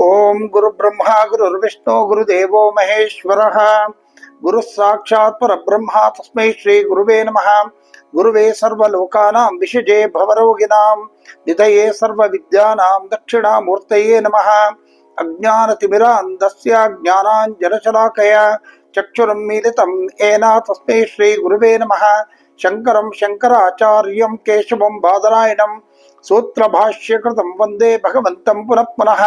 ఓం గురు బ్రహ్మ గురుర్విష్ణు గురుదేవో మహేశ్వర. గురు సాక్షాత్ పరబ్రహ్మ తస్మై శ్రీ గురువే నమ. గురువే సర్వలోకానాం విషజే భవరోగిణాం నిధయే సర్వ విద్యానాం దక్షిణామూర్తయే నమ. అజ్ఞానతిమిరాందస్యాజ్ఞానాంజనశలాకయ చక్షురం మీలితం ఏనా తస్మై శ్రీ గురువే నమ. శంకరం శంకరాచార్యం కేశవం బాదరాయణం सूत्रभाष्यकृतं वन्दे भगवन्तं पुनः पुनः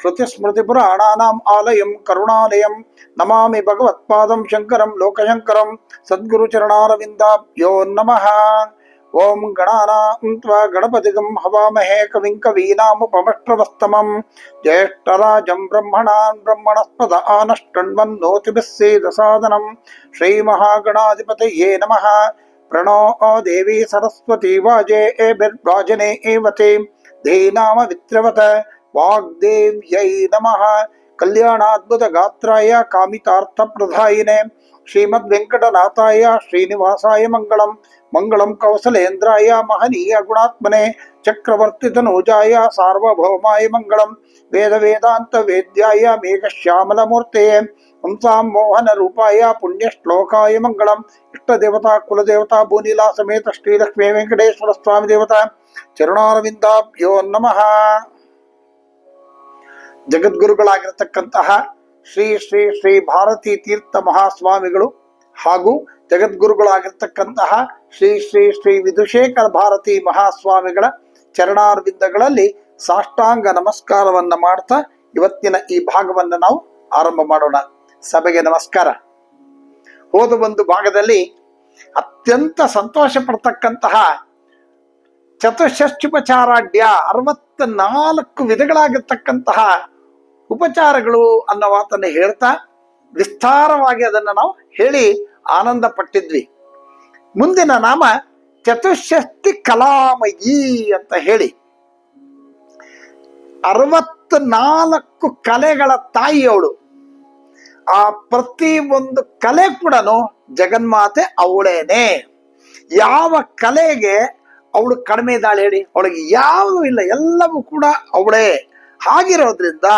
श्रुतिस्मृतिपुराणानाम् आलयं करुणालयं नमामि भगवत्पादं शङ्करं लोकशङ्करं सद्गुरुचरणारविन्दाभ्यो नमः ॐ गणानां त्वा गणपतिगं हवामहे कविं कवीनामुपमष्ट्रवस्तमं ज्येष्ठराजं ब्रह्मणान् ब्रह्मणस्पद आनष्टण्वन्नोतिभिः सेदसादनं श्रीमहागणाधिपतये नमः प्रणो देवी सरस्वती वाजेभिर्वाजने एवते धेनाम वित्रवत वाग्देव्यै नमः कल्याणाद्भुतगात्राय कामितार्थप्रधायिने श्रीमद्वेङ्कटनाथाय श्रीनिवासाय मङ्गलं मङ्गलं कौसलेन्द्राय महनीय गुणात्मने चक्रवर्तितनूजाय सार्वभौमाय मङ्गलं वेदवेदान्तवेद्याय मेघश्यामलमूर्तये ಹಂಸಾಂ ಮೋಹನ ರೂಪಾಯ ಪುಣ್ಯ ಶ್ಲೋಕಾಯ ಮಂಗಳಂ. ಇಷ್ಟ ದೇವತಾ ಕುಲದೇವತಾ, ಭೂನಿಲಾ ಸಮೇತ ಶ್ರೀಲಕ್ಷ್ಮೀ ವೆಂಕಟೇಶ್ವರ ಸ್ವಾಮಿ ದೇವತಾ. ಚರಣಾರವಿಂದಾಭ್ಯೋ ನಮಃ. ಜಗದ್ಗುರುಗಳಾಗಿರತಕ್ಕಂತಹ ಶ್ರೀ ಶ್ರೀ ಶ್ರೀ ಭಾರತೀ ತೀರ್ಥ ಮಹಾಸ್ವಾಮಿಗಳು ಹಾಗೂ ಜಗದ್ಗುರುಗಳಾಗಿರ್ತಕ್ಕಂತಹ ಶ್ರೀ ಶ್ರೀ ಶ್ರೀ ವಿಧುಶೇಖರ ಭಾರತಿ ಮಹಾಸ್ವಾಮಿಗಳ ಚರಣಾರ್ವಿಂದಗಳಲ್ಲಿ ಸಾಷ್ಟಾಂಗ ನಮಸ್ಕಾರವನ್ನ ಮಾಡ್ತಾ ಇವತ್ತಿನ ಈ ಭಾಗವನ್ನ ನಾವು ಆರಂಭ ಮಾಡೋಣ. ಸಭೆಗೆ ನಮಸ್ಕಾರ. ಹೋದ ಒಂದು ಭಾಗದಲ್ಲಿ ಅತ್ಯಂತ ಸಂತೋಷ ಪಡ್ತಕ್ಕಂತಹ ಚತುಷ್ಠುಪಚಾರಾಢ್ಯ ಅರವತ್ತ ನಾಲ್ಕು ವಿಧಗಳಾಗಿರ್ತಕ್ಕಂತಹ ಉಪಚಾರಗಳು ಅನ್ನೋ ಮಾತನ್ನು ಹೇಳ್ತಾ ವಿಸ್ತಾರವಾಗಿ ಅದನ್ನು ನಾವು ಹೇಳಿ ಆನಂದ ಪಟ್ಟಿದ್ವಿ ಮುಂದಿನ ನಾಮ ಚತುಷ್ಠಿ ಕಲಾಮಯಿ ಅಂತ ಹೇಳಿ. ಅರವತ್ತ ನಾಲ್ಕು ಕಲೆಗಳ ತಾಯಿ ಅವಳು ಆ ಪ್ರತಿ ಒಂದು ಕಲೆ ಕೂಡ ಜಗನ್ಮಾತೆ ಅವಳೇನೆ. ಯಾವ ಕಲೆಗೆ ಅವಳು ಕಡಿಮೆ ಇದ್ದಾಳೆ ಹೇಳಿ, ಅವಳಿಗೆ ಯಾವುದೂ ಇಲ್ಲ, ಎಲ್ಲವೂ ಕೂಡ ಅವಳೇ. ಹಾಗಿರೋದ್ರಿಂದ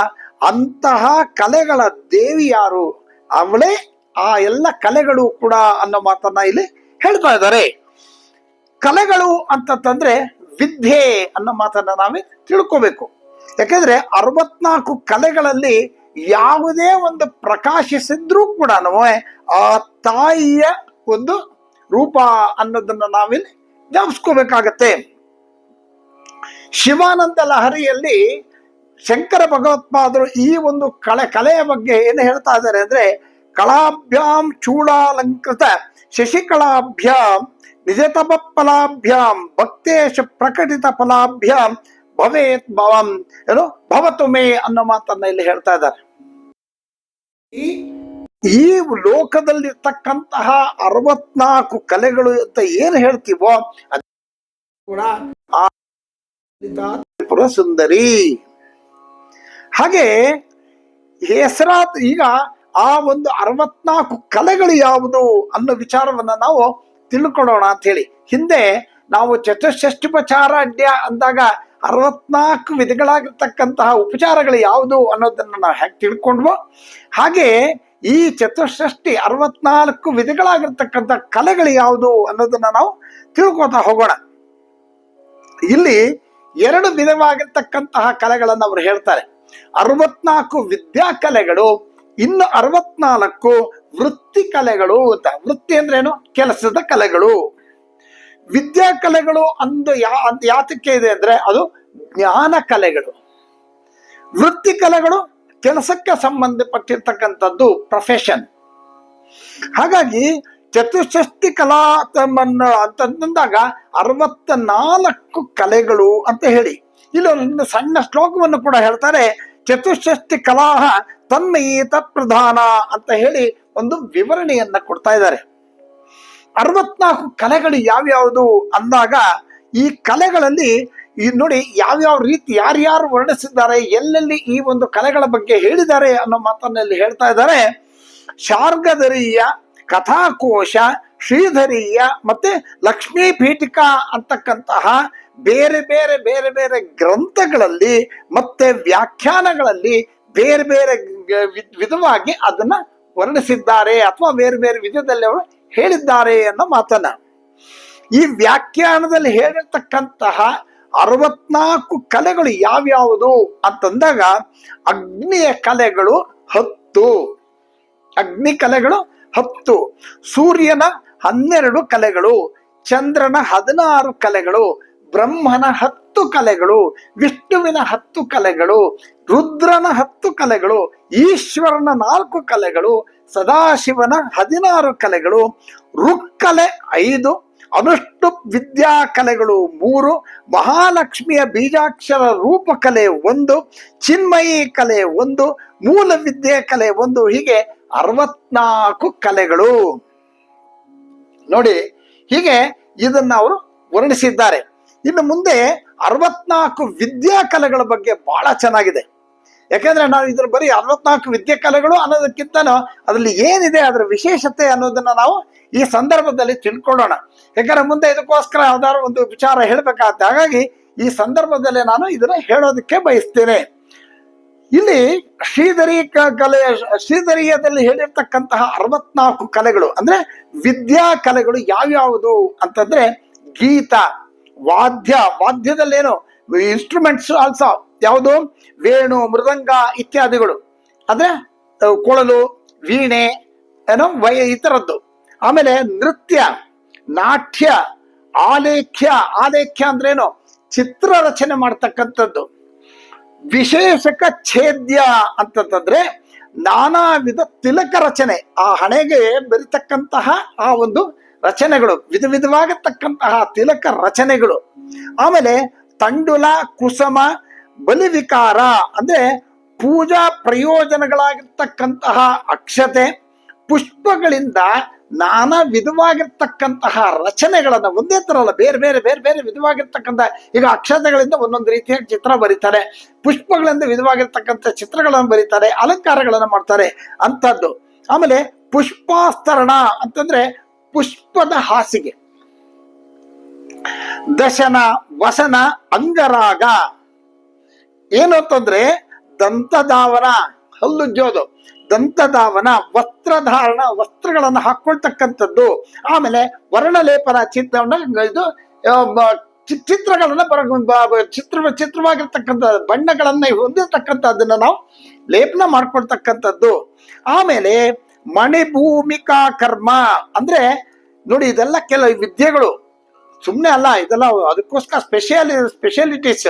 ಅಂತಹ ಕಲೆಗಳ ದೇವಿ ಯಾರು, ಅವಳೇ ಆ ಎಲ್ಲ ಕಲೆಗಳು ಕೂಡ ಅನ್ನೋ ಮಾತನ್ನ ಇಲ್ಲಿ ಹೇಳ್ತಾ ಇದ್ದಾರೆ. ಕಲೆಗಳು ಅಂತಂದ್ರೆ ವಿದ್ಯೆ ಅನ್ನೋ ಮಾತನ್ನ ನಾವೇ ತಿಳ್ಕೋಬೇಕು. ಯಾಕೆಂದ್ರೆ ಅರವತ್ನಾಲ್ಕು ಕಲೆಗಳಲ್ಲಿ ಯಾವುದೇ ಒಂದು ಪ್ರಕಾಶಿಸಿದ್ರೂ ಕೂಡ ಆ ತಾಯಿಯ ಒಂದು ರೂಪ ಅನ್ನೋದನ್ನ ನಾವಿಲ್ಲಿ ಜ್ಞಾಪಿಸ್ಕೋಬೇಕಾಗತ್ತೆ ಶಿವಾನಂದ ಲಹರಿಯಲ್ಲಿ ಶಂಕರ ಭಗವತ್ಪಾದರು ಈ ಒಂದು ಕಲೆ ಕಲೆಯ ಬಗ್ಗೆ ಏನು ಹೇಳ್ತಾ ಇದ್ದಾರೆ ಅಂದ್ರೆ ಕಲಾಭ್ಯಾಂ ಚೂಡಾಲಂಕೃತ ಶಶಿಕಲಾಭ್ಯಾಂ ನಿಜತಪ ಫಲಾಭ್ಯಾಂ ಭಕ್ತೇಶ ಪ್ರಕಟಿತ ಫಲಾಭ್ಯಾಂ ಭವೇತ್ ಭವಂ, ಏನು ಭವತು ಮೇ ಅನ್ನೋ ಮಾತನ್ನ ಇಲ್ಲಿ ಹೇಳ್ತಾ ಇದ್ದಾರೆ. ಈ ಈ ಲೋಕದಲ್ಲಿರ್ತಕ್ಕಂತಹ ಅರವತ್ನಾಲ್ಕು ಕಲೆಗಳು ಅಂತ ಏನು ಹೇಳ್ತೀವೋ ಕೂಡ ತ್ರಿಪುರ ಸುಂದರಿ ಹಾಗೆ ಹೆಸರಾತ್ ಈಗ ಆ ಒಂದು ಅರವತ್ನಾಲ್ಕು ಕಲೆಗಳು ಯಾವುದು ಅನ್ನೋ ವಿಚಾರವನ್ನ ನಾವು ತಿಳ್ಕೊಳ್ಳೋಣ ಅಂತ ಹೇಳಿ. ಹಿಂದೆ ನಾವು ಚತುಷ್ಷಷ್ಟಿಪಚಾರಾಢ್ಯ ಅಂದಾಗ ಅರವತ್ನಾಲ್ಕು ವಿಧಗಳಾಗಿರ್ತಕ್ಕಂತಹ ಉಪಚಾರಗಳು ಯಾವುದು ಅನ್ನೋದನ್ನ ನಾವು ಹೇಗೆ ತಿಳ್ಕೊಂಡ್ವೋ ಹಾಗೆ ಈ ಚತುಷ್ಷಷ್ಟಿ ಅರವತ್ನಾಲ್ಕು ವಿಧಗಳಾಗಿರ್ತಕ್ಕಂಥ ಕಲೆಗಳು ಯಾವುದು ಅನ್ನೋದನ್ನ ನಾವು ತಿಳ್ಕೊತಾ ಹೋಗೋಣ. ಇಲ್ಲಿ ಎರಡು ವಿಧವಾಗಿರ್ತಕ್ಕಂತಹ ಕಲೆಗಳನ್ನು ಅವರು ಹೇಳ್ತಾರೆ. ಅರವತ್ನಾಲ್ಕು ವಿದ್ಯಾ ಕಲೆಗಳು ಇನ್ನು ಅರವತ್ನಾಲ್ಕು ವೃತ್ತಿ ಕಲೆಗಳು ಅಂತ. ವೃತ್ತಿ ಅಂದ್ರೇನು ಕೆಲಸದ ಕಲೆಗಳು. ವಿದ್ಯಾ ಕಲೆಗಳು ಅಂದು ಯಾತಕ್ಕೆ ಇದೆ ಅಂದ್ರೆ ಅದು ಜ್ಞಾನ ಕಲೆಗಳು. ವೃತ್ತಿ ಕಲೆಗಳು ಕೆಲಸಕ್ಕೆ ಸಂಬಂಧಪಟ್ಟಿರ್ತಕ್ಕಂಥದ್ದು ಪ್ರೊಫೆಷನ್ ಹಾಗಾಗಿ ಚತುಷ್ಠಿ ಕಲಾ ಅಂತಂದಾಗ ಅರವತ್ತ ನಾಲ್ಕು ಕಲೆಗಳು ಅಂತ ಹೇಳಿ. ಇಲ್ಲಿ ಒಂದು ಸಣ್ಣ ಶ್ಲೋಕವನ್ನು ಕೂಡ ಹೇಳ್ತಾರೆ ಚತುಷ್ಠಿ ಕಲಾಹ ತನ್ಮಯೀತ ಪ್ರಧಾನ ಅಂತ ಹೇಳಿ ಒಂದು ವಿವರಣೆಯನ್ನ ಕೊಡ್ತಾ ಇದ್ದಾರೆ. ಅರವತ್ನಾಲ್ಕು ಕಲೆಗಳು ಯಾವ್ಯಾವುದು ಅಂದಾಗ ಈ ಕಲೆಗಳಲ್ಲಿ ಈ ನೋಡಿ ಯಾವ್ಯಾವ ರೀತಿ ಯಾರ್ಯಾರು ವರ್ಣಿಸಿದ್ದಾರೆ, ಎಲ್ಲೆಲ್ಲಿ ಈ ಒಂದು ಕಲೆಗಳ ಬಗ್ಗೆ ಹೇಳಿದ್ದಾರೆ ಅನ್ನೋ ಮಾತನ್ನಲ್ಲಿ ಹೇಳ್ತಾ ಇದ್ದಾರೆ. ಶಾರ್ಗಧರೀಯ ಕಥಾಕೋಶ, ಶ್ರೀಧರೀಯ ಮತ್ತೆ ಲಕ್ಷ್ಮೀ ಪೀಠಿಕಾ ಅಂತಕ್ಕಂತಹ ಬೇರೆ ಬೇರೆ ಬೇರೆ ಬೇರೆ ಗ್ರಂಥಗಳಲ್ಲಿ ಮತ್ತೆ ವ್ಯಾಖ್ಯಾನಗಳಲ್ಲಿ ಬೇರೆ ಬೇರೆ ವಿಧವಾಗಿ ಅದನ್ನ ವರ್ಣಿಸಿದ್ದಾರೆ ಅಥವಾ ಬೇರೆ ಬೇರೆ ವಿಧದಲ್ಲಿ ಅವರು ಹೇಳಿದ್ದಾರೆ ಅನ್ನೋ ಮಾತನ್ನ. ಈ ವ್ಯಾಖ್ಯಾನದಲ್ಲಿ ಹೇಳಿರ್ತಕ್ಕಂತಹ ಅರವತ್ನಾಲ್ಕು ಕಲೆಗಳು ಯಾವ್ಯಾವುದು ಅಂತಂದಾಗ ಅಗ್ನಿಯ ಕಲೆಗಳು ಹತ್ತು. ಅಗ್ನಿ ಕಲೆಗಳು ಹತ್ತು. ಸೂರ್ಯನ ಹನ್ನೆರಡು ಕಲೆಗಳು, ಚಂದ್ರನ ಹದಿನಾರು ಕಲೆಗಳು, ಬ್ರಹ್ಮನ ಹತ್ತು ಕಲೆಗಳು, ವಿಷ್ಣುವಿನ ಹತ್ತು ಕಲೆಗಳು, ರುದ್ರನ ಹತ್ತು ಕಲೆಗಳು ಈಶ್ವರನ ನಾಲ್ಕು ಕಲೆಗಳು, ಸದಾಶಿವನ ಹದಿನಾರು ಕಲೆಗಳು, ರುಕ್ಕಲೆ ಐದು ಅನುಷ್ಟು ವಿದ್ಯಾ ಕಲೆಗಳು ಮೂರು, ಮಹಾಲಕ್ಷ್ಮಿಯ ಬೀಜಾಕ್ಷರ ರೂಪಕಲೆ ಒಂದು, ಚಿನ್ಮಯಿ ಕಲೆ ಒಂದು ಮೂಲ ವಿದ್ಯೆ ಕಲೆ ಒಂದು, ಹೀಗೆ ಅರವತ್ನಾಲ್ಕು ಕಲೆಗಳು. ನೋಡಿ, ಹೀಗೆ ಇದನ್ನ ಅವರು ವರ್ಣಿಸಿದ್ದಾರೆ. ಇನ್ನು ಮುಂದೆ ಅರವತ್ನಾಲ್ಕು ವಿದ್ಯಾ ಕಲೆಗಳ ಬಗ್ಗೆ ಬಹಳ ಚೆನ್ನಾಗಿದೆ. ಯಾಕಂದ್ರೆ ನಾವು ಇದ್ರ ಬರೀ ಅರವತ್ನಾಲ್ಕು ವಿದ್ಯೆ ಕಲೆಗಳು ಅನ್ನೋದಕ್ಕಿಂತನೂ ಅದರಲ್ಲಿ ಏನಿದೆ ಅದರ ವಿಶೇಷತೆ ಅನ್ನೋದನ್ನ ನಾವು ಈ ಸಂದರ್ಭದಲ್ಲಿ ತಿಳ್ಕೊಳ್ಳೋಣ. ಯಾಕಂದ್ರೆ ಮುಂದೆ ಇದಕ್ಕೋಸ್ಕರ ಯಾವ್ದಾದ್ರು ಒಂದು ವಿಚಾರ ಹೇಳ್ಬೇಕಾಗತ್ತೆ ಹಾಗಾಗಿ ಈ ಸಂದರ್ಭದಲ್ಲಿ ನಾನು ಇದನ್ನ ಹೇಳೋದಕ್ಕೆ ಬಯಸ್ತೇನೆ. ಇಲ್ಲಿ ಶ್ರೀಧರಿ ಕಲೆ ಶ್ರೀಧರಿಯದಲ್ಲಿ ಹೇಳಿರ್ತಕ್ಕಂತಹ ಅರವತ್ನಾಲ್ಕು ಕಲೆಗಳು, ಅಂದ್ರೆ ವಿದ್ಯಾ ಕಲೆಗಳು ಯಾವ್ಯಾವುದು ಅಂತಂದ್ರೆ ಗೀತ, ವಾದ್ಯ, ವಾದ್ಯದಲ್ಲೇನು ಇನ್ಸ್ಟ್ರೂಮೆಂಟ್ಸ್ ಆಲ್ಸೋ ಯಾವುದು? ವೇಣು, ಮೃದಂಗ ಇತ್ಯಾದಿಗಳು. ಅಂದ್ರೆ ಕೊಳಲು, ವೀಣೆ, ಏನೋ, ವಯ ಈ ಥರದ್ದು ಆಮೇಲೆ ನೃತ್ಯ, ನಾಟ್ಯ, ಆಲೇಖ್ಯ. ಆಲೇಖ್ಯ ಅಂದ್ರೇನು ಚಿತ್ರ ರಚನೆ ಮಾಡ್ತಕ್ಕಂಥದ್ದು. ವಿಶೇಷಕ ಛೇದ್ಯ ಅಂತಂತಂದ್ರೆ ನಾನಾ ವಿಧ ತಿಲಕ ರಚನೆ. ಆ ಹಣೆಗೆ ಬೆರಿತಕ್ಕಂತಹ ಆ ಒಂದು ರಚನೆಗಳು, ವಿಧ ವಿಧವಾಗಿರ್ತಕ್ಕಂತಹ ತಿಲಕ ರಚನೆಗಳು. ಆಮೇಲೆ ತಂಡುಲ, ಕುಸಮ ಬಲಿವಿಕಾರ ಅಂದ್ರೆ ಪೂಜಾ ಪ್ರಯೋಜನಗಳಾಗಿರ್ತಕ್ಕಂತಹ ಅಕ್ಷತೆ, ಪುಷ್ಪಗಳಿಂದ ನಾನಾ ವಿಧವಾಗಿರ್ತಕ್ಕಂತಹ ರಚನೆಗಳನ್ನ ಒಂದೇ ತರ ಅಲ್ಲ ಬೇರೆ ಬೇರೆ ಬೇರೆ ಬೇರೆ ವಿಧವಾಗಿರ್ತಕ್ಕಂಥ ಈಗ ಅಕ್ಷತೆಗಳಿಂದ ಒಂದೊಂದು ರೀತಿಯ ಚಿತ್ರ ಬರೀತಾರೆ, ಪುಷ್ಪಗಳಿಂದ ವಿಧವಾಗಿರ್ತಕ್ಕಂಥ ಚಿತ್ರಗಳನ್ನು ಬರೀತಾರೆ, ಅಲಂಕಾರಗಳನ್ನು ಮಾಡ್ತಾರೆ ಅಂಥದ್ದು ಆಮೇಲೆ ಪುಷ್ಪಾಸ್ತರಣ ಅಂತಂದ್ರೆ ಪುಷ್ಪದ ಹಾಸಿಗೆ. ದಶನ, ವಸನ, ಅಂಗರಾಗ. ಏನು ಅಂತಂದ್ರೆ ದಂತಧಾವನ ಹಲ್ಲುಜ್ಜೋದು ದಂತಧಾವನ ವಸ್ತ್ರಧಾರಣ, ವಸ್ತ್ರಗಳನ್ನು ಹಾಕೊಳ್ತಕ್ಕಂಥದ್ದು. ಆಮೇಲೆ ವರ್ಣಲೇಪನ ಚಿತ್ರವನ್ನ ಇದು ಚಿತ್ರಗಳನ್ನ ಬರ ಚಿತ್ರ, ಚಿತ್ರವಾಗಿರ್ತಕ್ಕಂಥ ಬಣ್ಣಗಳನ್ನ ಹೊಂದಿರ್ತಕ್ಕಂಥದ್ದನ್ನ ನಾವು ಲೇಪನ ಮಾಡ್ಕೊಳ್ತಕ್ಕಂಥದ್ದು. ಆಮೇಲೆ ಮಣಿಭೂಮಿಕಾ ಕರ್ಮ. ಅಂದ್ರೆ ನೋಡಿ, ಇದೆಲ್ಲ ಕೆಲವು ವಿದ್ಯೆಗಳು. ಸುಮ್ಮನೆ ಅಲ್ಲ ಇದೆಲ್ಲ ಅದಕ್ಕೋಸ್ಕರ ಸ್ಪೆಷಲ್ ಸ್ಪೆಷಾಲಿಟೀಸ್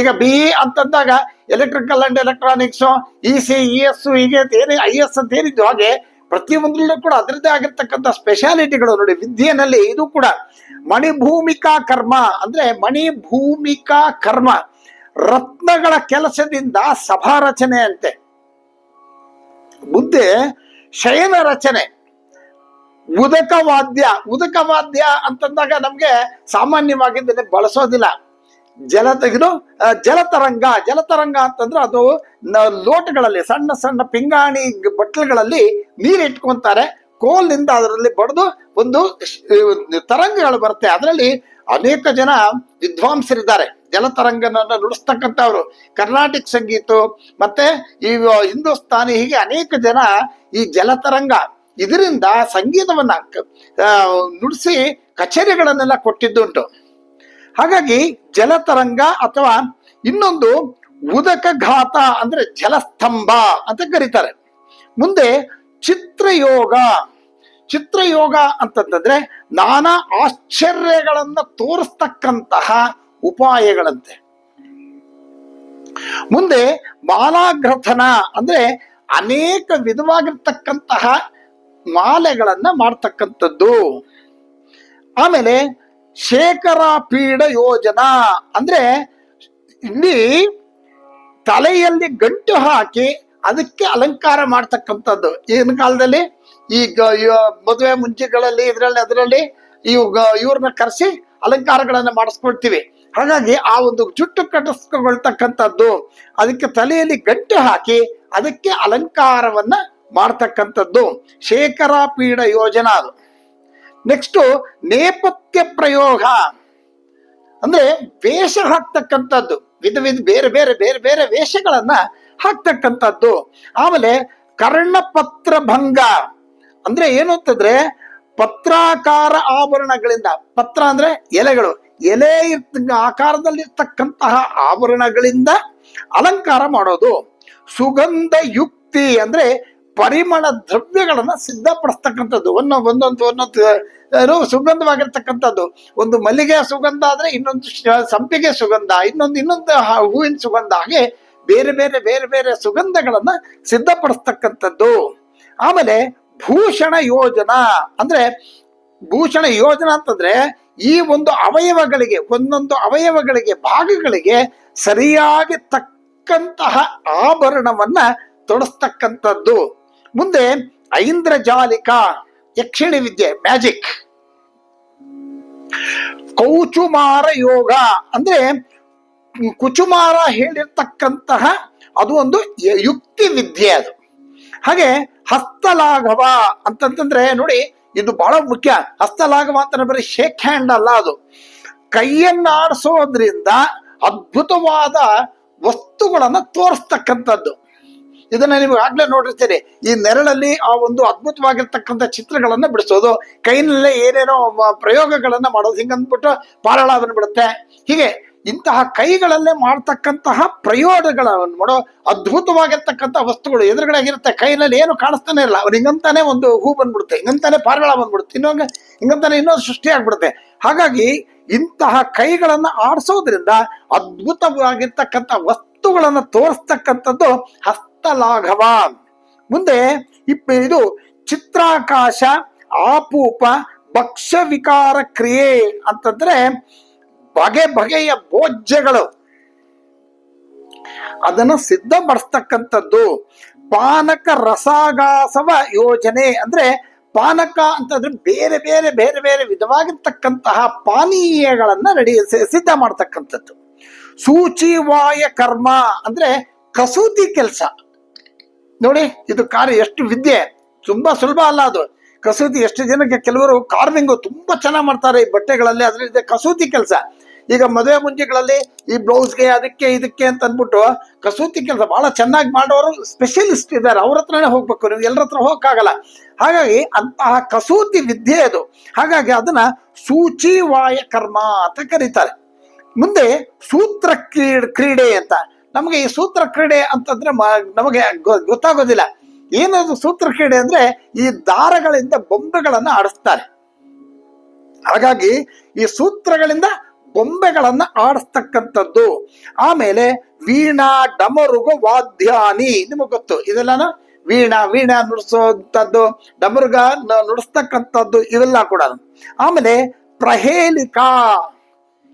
ಈಗ ಬಿ ಅಂತಂದಾಗ electrical and electronics E C E S ಹೀಗೆ ಏನೇ ಐ ಎಸ್ ಅಂತ ಏನಿದ್ದು ಹಾಗೆ ಪ್ರತಿಯೊಂದರಲ್ಲೂ ಕೂಡ ಅದರದ್ದೇ ಆಗಿರ್ತಕ್ಕಂಥ ಸ್ಪೆಷಾಲಿಟಿಗಳು ನೋಡಿ, ವಿದ್ಯೆನಲ್ಲಿ ಇದು ಕೂಡ ಮಣಿಭೂಮಿಕಾ ಕರ್ಮ ಅಂದ್ರೆ ಮಣಿಭೂಮಿಕಾ ಕರ್ಮ, ರತ್ನಗಳ ಕೆಲಸದಿಂದ ಸಭಾ ರಚನೆ ಅಂತೆ. ಮುಂದೆ ಶಯನ ರಚನೆ. ಉದಕ ವಾದ್ಯ ಉದಕ ವಾದ್ಯ ಅಂತಂದಾಗ ನಮ್ಗೆ ಸಾಮಾನ್ಯವಾಗಿ ಬಳಸೋದಿಲ್ಲ. ಜಲ ತೆಗೆದು ಜಲತರಂಗ ಜಲತರಂಗ ಅಂತಂದ್ರೆ ಅದು ಲೋಟಗಳಲ್ಲಿ, ಸಣ್ಣ ಸಣ್ಣ ಪಿಂಗಾಣಿ ಬಟ್ಟಲುಗಳಲ್ಲಿ ಬಟ್ಲುಗಳಲ್ಲಿ ನೀರು ಇಟ್ಕೊಂತಾರೆ. ಕೋಲ್ನಿಂದ ಅದರಲ್ಲಿ ಬಡಿದು ಒಂದು ತರಂಗಗಳು ಬರುತ್ತೆ. ಅದರಲ್ಲಿ ಅನೇಕ ಜನ ವಿದ್ವಾಂಸರಿದ್ದಾರೆ. ಜಲತರಂಗನನ್ನ ನುಡಿಸ್ತಕ್ಕಂಥವ್ರು. ಕರ್ನಾಟಕ ಸಂಗೀತ, ಮತ್ತೆ ಈ ಹಿಂದೂಸ್ತಾನಿ ಹೀಗೆ ಅನೇಕ ಜನ ಈ ಜಲತರಂಗ ಇದರಿಂದ ಸಂಗೀತವನ್ನು ನುಡಿಸಿ ಕಚೇರಿಗಳನ್ನೆಲ್ಲ ಕೊಟ್ಟಿದ್ದುಂಟು. ಹಾಗಾಗಿ ಜಲತರಂಗ ಅಥವಾ ಇನ್ನೊಂದು ಉದಕ ಘಾತ ಅಂದ್ರೆ ಜಲಸ್ತಂಭ ಅಂತ ಕರೀತಾರೆ. ಮುಂದೆ ಚಿತ್ರಯೋಗ. ಚಿತ್ರಯೋಗ ಅಂತಂತಂದ್ರೆ ನಾನಾ ಆಶ್ಚರ್ಯಗಳನ್ನು ತೋರಿಸ್ತಕ್ಕಂತಹ ಉಪಾಯಗಳಂತೆ. ಮುಂದೆ ಮಾಲಾಗ್ರಥನ ಅಂದ್ರೆ ಅನೇಕ ವಿಧವಾಗಿರ್ತಕ್ಕಂತಹ ಮಾಲೆಗಳನ್ನ ಮಾಡ್ತಕ್ಕಂಥದ್ದು. ಆಮೇಲೆ ಶೇಖರ ಪೀಡ ಯೋಜನಾ ಅಂದ್ರೆ ಇಲ್ಲಿ ತಲೆಯಲ್ಲಿ ಗಂಟು ಹಾಕಿ ಅದಕ್ಕೆ ಅಲಂಕಾರ ಮಾಡ್ತಕ್ಕಂಥದ್ದು. ಈಗಿನ ಕಾಲದಲ್ಲಿ ಈ ಮದುವೆ ಮುಂಚೆಗಳಲ್ಲಿ, ಇದರಲ್ಲಿ, ಅದರಲ್ಲಿ ಈ ಇವ್ರನ್ನ ಕರೆಸಿ ಅಲಂಕಾರಗಳನ್ನ ಮಾಡಿಸ್ಕೊಳ್ತೀವಿ. ಹಾಗಾಗಿ ಆ ಒಂದು ಜುಟ್ಟು ಕಟ್ಟಿಸ್ಕೊಳ್ತಕ್ಕಂಥದ್ದು. ಅದಕ್ಕೆ ತಲೆಯಲ್ಲಿ ಗಂಟು ಹಾಕಿ ಅದಕ್ಕೆ ಅಲಂಕಾರವನ್ನ ಮಾಡ್ತಕ್ಕಂಥದ್ದು ಶೇಖರ ಪೀಡ ಯೋಜನಾ ಅದು. ನೆಕ್ಸ್ಟ್ ನೇಪಥ್ಯ ಪ್ರಯೋಗ. ಅಂದ್ರೆ ವೇಷ ಹಾಕ್ತಕ್ಕಂಥದ್ದು. ವಿಧ ವಿಧ ಬೇರೆ ಬೇರೆ ಬೇರೆ ಬೇರೆ ವೇಷಗಳನ್ನ ಹಾಕ್ತಕ್ಕಂಥದ್ದು. ಆಮೇಲೆ ಕರ್ಣಪತ್ರ ಭಂಗ. ಅಂದ್ರೆ ಏನು ಅಂತಂದ್ರೆ ಪತ್ರಾಕಾರ ಆಭರಣಗಳಿಂದ. ಪತ್ರ ಅಂದ್ರೆ ಎಲೆಗಳು. ಎಲೆ ಇರ್ತ ಆಕಾರದಲ್ಲಿ ಇರ್ತಕ್ಕಂತಹ ಆಭರಣಗಳಿಂದ ಅಲಂಕಾರ ಮಾಡೋದು. ಸುಗಂಧ ಯುಕ್ತಿ ಅಂದ್ರೆ ಪರಿಮಳ ದ್ರವ್ಯಗಳನ್ನು ಸಿದ್ಧಪಡಿಸ್ತಕ್ಕಂಥದ್ದು. ಒಂದು ಒಂದೊಂದು ಒಂದೊಂದು ಸುಗಂಧವಾಗಿರ್ತಕ್ಕಂಥದ್ದು. ಒಂದು ಮಲ್ಲಿಗೆ ಸುಗಂಧ ಆದರೆ ಇನ್ನೊಂದು ಸಂಪಿಗೆ ಸುಗಂಧ, ಇನ್ನೊಂದು ಇನ್ನೊಂದು ಹೂವಿನ ಸುಗಂಧ. ಹಾಗೆ ಬೇರೆ ಬೇರೆ ಬೇರೆ ಬೇರೆ ಸುಗಂಧಗಳನ್ನು ಸಿದ್ಧಪಡಿಸ್ತಕ್ಕಂಥದ್ದು. ಆಮೇಲೆ ಭೂಷಣ ಯೋಜನಾ ಅಂದ್ರೆ ಭೂಷಣ ಯೋಜನಾ ಅಂತಂದ್ರೆ ಈ ಒಂದು ಅವಯವಗಳಿಗೆ, ಒಂದೊಂದು ಅವಯವಗಳಿಗೆ, ಭಾಗಗಳಿಗೆ ಸರಿಯಾಗಿ ತಕ್ಕಂತಹ ಆಭರಣವನ್ನ ತೊಡಸ್ತಕ್ಕಂಥದ್ದು. ಮುಂದೆ ಐಂದ್ರಜಾಲಿಕ ಯಕ್ಷಿಣಿ ವಿದ್ಯೆ, ಮ್ಯಾಜಿಕ್. ಕೌಚುಮಾರ ಯೋಗ ಅಂದ್ರೆ ಕುಚುಮಾರ ಹೇಳಿರ್ತಕ್ಕಂತಹ ಅದು ಒಂದು ಯುಕ್ತಿ ವಿದ್ಯೆ ಅದು. ಹಾಗೆ ಹಸ್ತಲಾಘವ ಅಂತಂತಂದ್ರೆ ನೋಡಿ, ಇದು ಬಹಳ ಮುಖ್ಯ. ಹಸ್ತಲಾಘವ ಅಂತ ಬರೀ ಶೇಕ್ ಹ್ಯಾಂಡ್ ಅಲ್ಲ ಅದು. ಕೈಯನ್ನಾಡಿಸೋದ್ರಿಂದ ಅದ್ಭುತವಾದ ವಸ್ತುಗಳನ್ನು ತೋರಿಸ್ತಕ್ಕಂಥದ್ದು. ಇದನ್ನ ನೀವು ಆಗ್ಲೇ ನೋಡಿರ್ತೀರಿ. ಈ ನೆರಳಲ್ಲಿ ಆ ಒಂದು ಅದ್ಭುತವಾಗಿರ್ತಕ್ಕಂಥ ಚಿತ್ರಗಳನ್ನ ಬಿಡಿಸೋದು, ಕೈನಲ್ಲೇ ಏನೇನೋ ಪ್ರಯೋಗಗಳನ್ನ ಮಾಡೋದು ಹಿಂಗಂದ್ಬಿಟ್ಟು ಪಾರಾಳ ಬಿಡುತ್ತೆ. ಹೀಗೆ ಇಂತಹ ಕೈಗಳಲ್ಲೇ ಮಾಡ್ತಕ್ಕಂತಹ ಪ್ರಯೋಗಗಳನ್ನು ಮಾಡೋ ಅದ್ಭುತವಾಗಿರ್ತಕ್ಕಂಥ ವಸ್ತುಗಳು ಎದುರುಗಡೆ ಆಗಿರುತ್ತೆ. ಕೈನಲ್ಲಿ ಏನು ಕಾಣಿಸ್ತಾನೆ ಇಲ್ಲ. ಅವ್ರು ಹಿಂಗಂತಾನೆ ಒಂದು ಹೂ ಬಂದ್ಬಿಡುತ್ತೆ. ಹಿಂಗಂತಾನೆ ಪಾರಾಳ ಬಂದ್ಬಿಡುತ್ತೆ. ಇನ್ನೊಂದು, ಹಿಂಗಂತಾನೆ ಇನ್ನೊಂದು ಸೃಷ್ಟಿ ಆಗ್ಬಿಡುತ್ತೆ. ಹಾಗಾಗಿ ಇಂತಹ ಕೈಗಳನ್ನ ಆಡಿಸೋದ್ರಿಂದ ಅದ್ಭುತವಾಗಿರ್ತಕ್ಕಂಥ ವಸ್ತುಗಳನ್ನ ತೋರಿಸ್ತಕ್ಕಂಥದ್ದು ಹಸ್ತಲಾಘವ ಮುಂದೆ ಇಪ್ಪ ಇದು ಚಿತ್ರಾಕಾಶ, ಆಪೂಪ ಭಕ್ಷ್ಯ ವಿಕಾರ ಕ್ರಿಯೆ ಅಂತಂದ್ರೆ ಬಗೆ ಬಗೆಯ ಭೋಜ್ಯಗಳು. ಅದನ್ನು ಸಿದ್ಧ ಮಾಡಿಸ್ತಕ್ಕಂಥದ್ದು. ಪಾನಕ ರಸಾಗಾಸವ ಯೋಜನೆ ಅಂದ್ರೆ ಪಾನಕ ಅಂತಂದ್ರೆ ಬೇರೆ ಬೇರೆ ಬೇರೆ ಬೇರೆ ವಿಧವಾಗಿರ್ತಕ್ಕಂತಹ ಪಾನೀಯಗಳನ್ನ ರೆಡಿ ಸಿದ್ಧ ಮಾಡ್ತಕ್ಕಂಥದ್ದು. ಸೂಚಿವಾಯ ಕರ್ಮ ಅಂದ್ರೆ ಕಸೂತಿ ಕೆಲಸ. ನೋಡಿ, ಇದು ಕಾರ್ಯ ಎಷ್ಟು ವಿದ್ಯೆ. ತುಂಬಾ ಸುಲಭ ಅಲ್ಲ ಅದು. ಕಸೂತಿ ಎಷ್ಟು ಜನಕ್ಕೆ ಕೆಲವರು ಕಾರ್ವಿಂಗು ತುಂಬಾ ಚೆನ್ನಾಗಿ ಮಾಡ್ತಾರೆ ಈ ಬಟ್ಟೆಗಳಲ್ಲಿ ಅದರಿಂದ ಕಸೂತಿ ಕೆಲಸ. ಈಗ ಮದುವೆ ಮುಂಜಿಗಳಲ್ಲಿ ಈ ಬ್ಲೌಸ್ಗೆ ಅದಕ್ಕೆ ಇದಕ್ಕೆ ಅಂತ ಅಂದ್ಬಿಟ್ಟು ಕಸೂತಿ ಕೆಲಸ ಬಹಳ ಚೆನ್ನಾಗಿ ಮಾಡೋರು ಸ್ಪೆಷಲಿಸ್ಟ್ ಇದ್ದಾರೆ. ಅವ್ರ ಹತ್ರನೇ ಹೋಗ್ಬೇಕು ನೀವು ಎಲ್ಲರ ಹತ್ರ ಹೋಗಕ್ಕಾಗಲ್ಲ. ಹಾಗಾಗಿ ಅಂತಹ ಕಸೂತಿ ವಿದ್ಯೆ ಅದು. ಹಾಗಾಗಿ ಅದನ್ನ ಸೂಚಿವಾಯ ಕರ್ಮ ಅಂತ ಕರೀತಾರೆ. ಮುಂದೆ ಸೂತ್ರ ಕ್ರೀಡೆ ಕ್ರೀಡೆ ಅಂತ. ನಮಗೆ ಈ ಸೂತ್ರ ಕ್ರೀಡೆ ಅಂತಂದ್ರೆ ನಮಗೆ ಗೊತ್ತಾಗೋದಿಲ್ಲ. ಏನದು ಸೂತ್ರ ಕ್ರೀಡೆ ಅಂದ್ರೆ ಈ ದಾರಗಳಿಂದ ಬೊಂಬೆಗಳನ್ನ ಆಡಿಸ್ತಾರೆ. ಹಾಗಾಗಿ ಈ ಸೂತ್ರಗಳಿಂದ ಬೊಂಬೆಗಳನ್ನ ಆಡಿಸ್ತಕ್ಕಂಥದ್ದು. ಆಮೇಲೆ ವೀಣಾ ಡಮರುಗ ವಾದ್ಯಾನಿ ನಿಮಗೆ ಗೊತ್ತು? ಇದೆಲ್ಲಾನು? ವೀಣಾ ವೀಣಾ ನುಡಿಸುವಂಥದ್ದು, ಡಮರುಗ ನುಡಿಸ್ತಕ್ಕಂಥದ್ದು, ಇವೆಲ್ಲ ಕೂಡ. ಆಮೇಲೆ ಪ್ರಹೇಲಿಕಾ.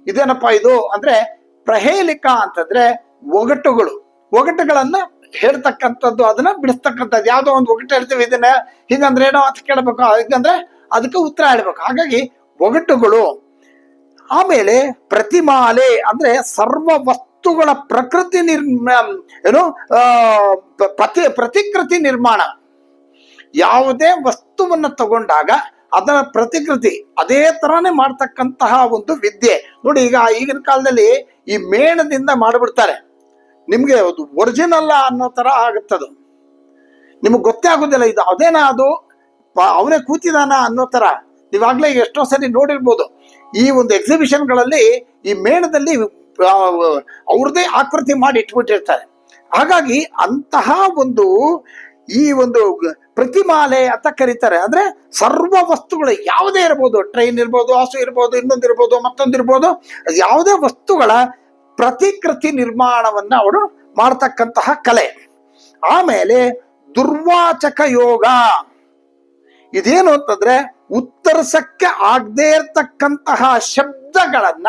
ಇದೇನಪ್ಪ ಇದು? ಅಂದ್ರೆ ಪ್ರಹೇಲಿಕಾ ಅಂತಂದ್ರೆ ಒಗಟುಗಳು. ಒಗಟುಗಳನ್ನ ಹೇಳ್ತಕ್ಕಂಥದ್ದು, ಅದನ್ನ ಬಿಡಿಸ್ತಕ್ಕಂಥದ್ದು. ಯಾವುದೋ ಒಂದು ಒಗಟು ಹೇಳ್ತೀವಿ, ಇದನ್ನ ಹಿಂಗಂದ್ರೆ ಏನೋ ಅಂತ ಕೇಳಬೇಕು, ಹಿಂಗಂದ್ರೆ ಅದಕ್ಕೆ ಉತ್ತರ ಹೇಳ್ಬೇಕು. ಹಾಗಾಗಿ ಒಗಟುಗಳು, ಆಮೇಲೆ ಪ್ರತಿಮಾಲೆ ಅಂದ್ರೆ ಸರ್ವ ವಸ್ತುಗಳ ಪ್ರಕೃತಿ ನಿರ್ಮ, ಏನು ಪ್ರತಿ, ಪ್ರತಿಕೃತಿ ನಿರ್ಮಾಣ. ಯಾವುದೇ ವಸ್ತುವನ್ನ ತಗೊಂಡಾಗ ಅದರ ಪ್ರತಿಕೃತಿ ಅದೇ ತರಾನೇ ಮಾಡ್ತಕ್ಕಂತಹ ಒಂದು ವಿದ್ಯೆ. ನೋಡಿ ಈಗ ಈಗಿನ ಕಾಲದಲ್ಲಿ ಈ ಮೇಣದಿಂದ ಮಾಡಿಬಿಡ್ತಾರೆ. ನಿಮ್ಗೆ ಅದು ಒರಿಜಿನಲ್ಲ ಅನ್ನೋ ತರ ಆಗುತ್ತದು. ನಿಮಗೆ ಗೊತ್ತೇ ಆಗೋದಿಲ್ಲ, ಇದು ಅದೇನಾ ಅದು? ಅವನೇ ಕೂತಿದಾನ ಅನ್ನೋ ತರ. ನೀವಾಗ್ಲೇ ಎಷ್ಟೋ ಸರಿ ನೋಡಿರ್ಬೋದು. ಈ ಒಂದು ಎಕ್ಸಿಬಿಷನ್ಗಳಲ್ಲಿ ಈ ಮೇಣದಲ್ಲಿ ಅವ್ರದ್ದೇ ಆಕೃತಿ ಮಾಡಿ ಇಟ್ಬಿಟ್ಟಿರ್ತಾರೆ. ಹಾಗಾಗಿ ಅಂತಹ ಒಂದು ಈ ಒಂದು ಪ್ರತಿಮಾಲೆ ಅಂತ ಕರೀತಾರೆ. ಅಂದ್ರೆ ಸರ್ವ ವಸ್ತುಗಳು, ಯಾವುದೇ ಇರ್ಬೋದು, ಟ್ರೈನ್ ಇರ್ಬೋದು ಹಸು ಇರ್ಬೋದು, ಇನ್ನೊಂದು ಇರ್ಬೋದು, ಮತ್ತೊಂದು ಇರ್ಬೋದು ಯಾವುದೇ ವಸ್ತುಗಳ ಪ್ರತಿಕೃತಿ ನಿರ್ಮಾಣವನ್ನ ಅವರು ಮಾಡ್ತಕ್ಕಂತಹ ಕಲೆ. ಆಮೇಲೆ ದುರ್ವಾಚಕ ಯೋಗ. ಇದೇನು ಅಂತಂದ್ರೆ ಉತ್ತರಿಸಕ್ಕೆ ಆಗದೇ ಇರ್ತಕ್ಕಂತಹ ಶಬ್ದಗಳನ್ನ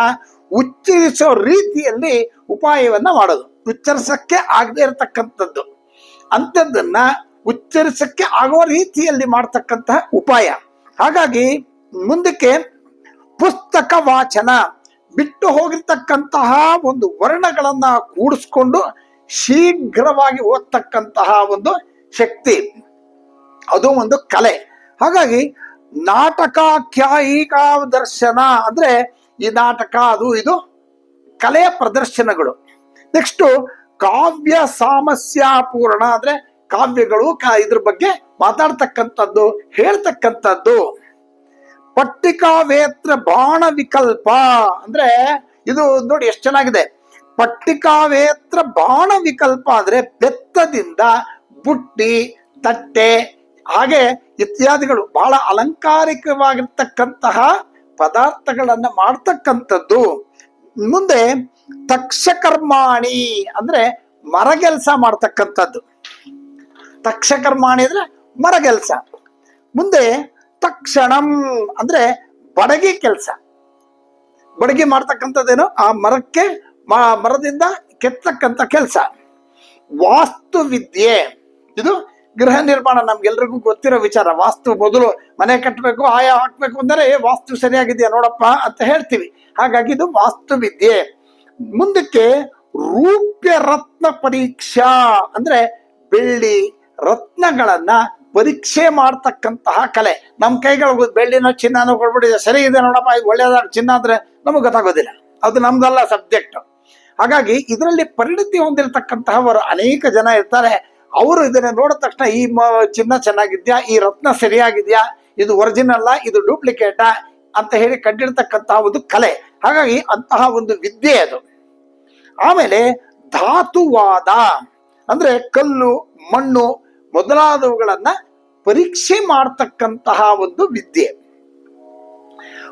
ಉಚ್ಚರಿಸೋ ರೀತಿಯಲ್ಲಿ ಉಪಾಯವನ್ನ ಮಾಡೋದು. ಉಚ್ಚರಿಸಕ್ಕೆ ಆಗದೇ ಇರತಕ್ಕಂಥದ್ದು. ಅಂಥದ್ದನ್ನ ಉಚ್ಚರಿಸಕ್ಕೆ ಆಗೋ ರೀತಿಯಲ್ಲಿ ಮಾಡ್ತಕ್ಕಂತಹ ಉಪಾಯ. ಹಾಗಾಗಿ ಮುಂದಕ್ಕೆ ಪುಸ್ತಕ ವಾಚನ. ಬಿಟ್ಟು ಹೋಗಿರ್ತಕ್ಕಂತಹ ಒಂದು ವರ್ಣಗಳನ್ನ ಕೂಡಿಸ್ಕೊಂಡು ಶೀಘ್ರವಾಗಿ ಓದ್ತಕ್ಕಂತಹ ಒಂದು ಶಕ್ತಿ. ಅದು ಒಂದು ಕಲೆ. ಹಾಗಾಗಿ ನಾಟಕ ಖ್ಯಾಯಿಕಾ ದರ್ಶನ ಅಂದ್ರೆ ಈ ನಾಟಕ ಅದು ಇದು ಕಲೆಯ ಪ್ರದರ್ಶನಗಳು. ನೆಕ್ಸ್ಟ್ ಕಾವ್ಯ ಸಾಮಸ್ಯಾಪೂರ್ಣ ಅಂದ್ರೆ ಕಾವ್ಯಗಳು ಇದ್ರ ಬಗ್ಗೆ ಮಾತಾಡ್ತಕ್ಕಂಥದ್ದು, ಹೇಳ್ತಕ್ಕಂಥದ್ದು. ಪಟ್ಟಿಕಾವೇತ್ರ ಬಾಣ ವಿಕಲ್ಪ ಅಂದ್ರೆ ಇದು ನೋಡಿ ಎಷ್ಟು ಚೆನ್ನಾಗಿದೆ. ಪಟ್ಟಿಕಾವೇತ್ರ ಬಾಣ ವಿಕಲ್ಪ ಅಂದ್ರೆ ಬೆತ್ತದಿಂದ ಬುಟ್ಟಿ, ತಟ್ಟೆ, ಹಾಗೆ ಇತ್ಯಾದಿಗಳು ಬಹಳ ಅಲಂಕಾರಿಕವಾಗಿರ್ತಕ್ಕಂತಹ ಪದಾರ್ಥಗಳನ್ನ ಮಾಡ್ತಕ್ಕಂಥದ್ದು. ಮುಂದೆ ತಕ್ಷಕರ್ಮಾಣಿ ಅಂದ್ರೆ ಮರಗೆಲ್ಸ ಮಾಡ್ತಕ್ಕಂಥದ್ದು. ತಕ್ಷಕರ್ಮಾಣಿ ಅಂದ್ರೆ ಮರಗೆಲ್ಸ ಮುಂದೆ ತಕ್ಷಣಂ ಅಂದ್ರೆ ಬಡಗಿ ಕೆಲಸ. ಬಡಗಿ ಮಾಡ್ತಕ್ಕಂಥದ್ದೇನು? ಆ ಮರಕ್ಕೆ ಮರದಿಂದ ಕೆತ್ತಕ್ಕಂಥ ಕೆಲಸ. ವಾಸ್ತುವಿದ್ಯೆ. ಇದು ಗೃಹ ನಿರ್ಮಾಣ ನಮ್ಗೆಲ್ರಿಗೂ ಗೊತ್ತಿರೋ ವಿಚಾರ. ವಾಸ್ತು ಮೊದಲು ಮನೆ ಕಟ್ಟಬೇಕು ಆಯ ಹಾಕ್ಬೇಕು ಅಂದರೆ ವಾಸ್ತು ಸರಿಯಾಗಿದೆಯಾ ನೋಡಪ್ಪ ಅಂತ ಹೇಳ್ತೀವಿ. ಹಾಗಾಗಿ ಇದು ವಾಸ್ತುವಿದ್ಯೆ. ಮುಂದಕ್ಕೆ ರೂಪ್ಯ ರತ್ನ ಪರೀಕ್ಷಾ ಅಂದ್ರೆ ಬೆಳ್ಳಿ ರತ್ನಗಳನ್ನ ಪರೀಕ್ಷೆ ಮಾಡ್ತಕ್ಕಂತಹ ಕಲೆ. ನಮ್ಮ ಕೈಗಳು ಬೆಳ್ಳಿನ ಚಿನ್ನನೂ ಕೊಡ್ಬಿಟ್ಟಿದೆ. ಸರಿ ಇದೆ ನೋಡಪ್ಪ, ಇದು ಒಳ್ಳೆಯದಾದ ಚಿನ್ನ ಅಂದರೆ ನಮಗೆ ಗೊತ್ತಾಗೋದಿಲ್ಲ. ಅದು ನಮ್ದಲ್ಲ ಸಬ್ಜೆಕ್ಟ್ ಹಾಗಾಗಿ ಇದರಲ್ಲಿ ಪರಿಣತಿ ಹೊಂದಿರತಕ್ಕಂತಹವರು ಅನೇಕ ಜನ ಇರ್ತಾರೆ. ಅವರು ಇದನ್ನ ನೋಡಿದ ತಕ್ಷಣ, ಈ ಚಿನ್ನ ಚೆನ್ನಾಗಿದ್ಯಾ? ಈ ರತ್ನ ಸರಿಯಾಗಿದ್ಯಾ? ಇದು ಒರಿಜಿನಲ್ಲ ಇದು ಡೂಪ್ಲಿಕೇಟಾ ಅಂತ ಹೇಳಿ ಕಂಡಿರ್ತಕ್ಕಂತಹ ಒಂದು ಕಲೆ. ಹಾಗಾಗಿ ಅಂತಹ ಒಂದು ವಿದ್ಯೆ ಅದು. ಆಮೇಲೆ ಧಾತುವಾದ ಅಂದ್ರೆ ಕಲ್ಲು, ಮಣ್ಣು ಮೊದಲಾದವುಗಳನ್ನ ಪರೀಕ್ಷೆ ಮಾಡ್ತಕ್ಕಂತಹ ಒಂದು ವಿದ್ಯೆ.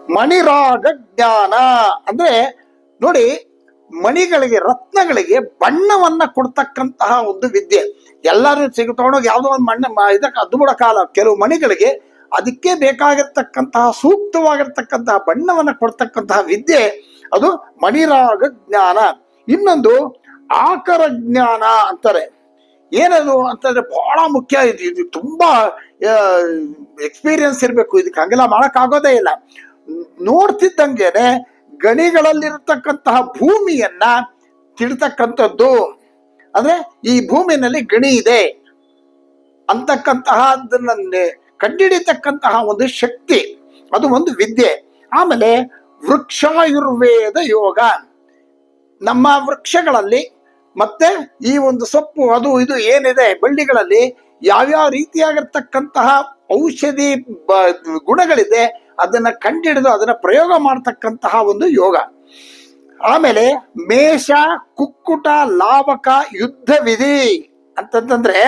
ಮಣಿರಾಗ ಜ್ಞಾನ ಅಂದ್ರೆ ನೋಡಿ ಮಣಿಗಳಿಗೆ, ರತ್ನಗಳಿಗೆ ಬಣ್ಣವನ್ನ ಕೊಡ್ತಕ್ಕಂತಹ ಒಂದು ವಿದ್ಯೆ. ಎಲ್ಲರೂ ಸಿಗ, ತಗೊಂಡೋಗಿ ಯಾವುದೋ ಒಂದು ಮಣ್ಣ ಇದಕ್ಕೆ ಅದು ಕಾಲ. ಕೆಲವು ಮಣಿಗಳಿಗೆ ಅದಕ್ಕೆ ಬೇಕಾಗಿರ್ತಕ್ಕಂತಹ, ಸೂಕ್ತವಾಗಿರ್ತಕ್ಕಂತಹ ಬಣ್ಣವನ್ನ ಕೊಡ್ತಕ್ಕಂತಹ ವಿದ್ಯೆ ಅದು ಮಣಿರಾಗ ಜ್ಞಾನ. ಇನ್ನೊಂದು ಆಕರ ಜ್ಞಾನ ಅಂತಾರೆ. ಏನದು ಅಂತಂದ್ರೆ ಬಹಳ ಮುಖ್ಯ. ಇದು ಇದು ತುಂಬಾ ಎಕ್ಸ್ಪೀರಿಯನ್ಸ್ ಇರಬೇಕು. ಇದಕ್ಕೆ ಹಂಗೆಲ್ಲ ಮಾಡೋಕ್ಕಾಗೋದೇ ಇಲ್ಲ. ನೋಡ್ತಿದ್ದಂಗೆನೆ ಗಣಿಗಳಲ್ಲಿರತಕ್ಕಂತಹ ಭೂಮಿಯನ್ನ ತಿಳ್ತಕ್ಕಂಥದ್ದು. ಅಂದ್ರೆ ಈ ಭೂಮಿನಲ್ಲಿ ಗಣಿ ಇದೆ ಅಂತಕ್ಕಂತಹ ಕಂಡಿಡಿತಕ್ಕಂತಹ ಒಂದು ಶಕ್ತಿ. ಅದು ಒಂದು ವಿದ್ಯೆ. ಆಮೇಲೆ ವೃಕ್ಷಾಯುರ್ವೇದ ಯೋಗ. ನಮ್ಮ ವೃಕ್ಷಗಳಲ್ಲಿ ಮತ್ತೆ ಈ ಒಂದು ಸೊಪ್ಪು ಅದು ಇದು ಏನಿದೆ? ಬಳ್ಳಿಗಳಲ್ಲಿ ಯಾವ್ಯಾವ ರೀತಿಯಾಗಿರ್ತಕ್ಕಂತಹ ಔಷಧಿ ಗುಣಗಳಿದೆ? ಅದನ್ನ ಕಂಡಿಡಿದು ಅದನ್ನ ಪ್ರಯೋಗ ಮಾಡ್ತಕ್ಕಂತಹ ಒಂದು ಯೋಗ. ಆಮೇಲೆ ಮೇಷ, ಕುಕ್ಕುಟ, ಲಾವಕ, ಯುದ್ಧ ವಿಧಿ ಅಂತಂತಂದ್ರೆ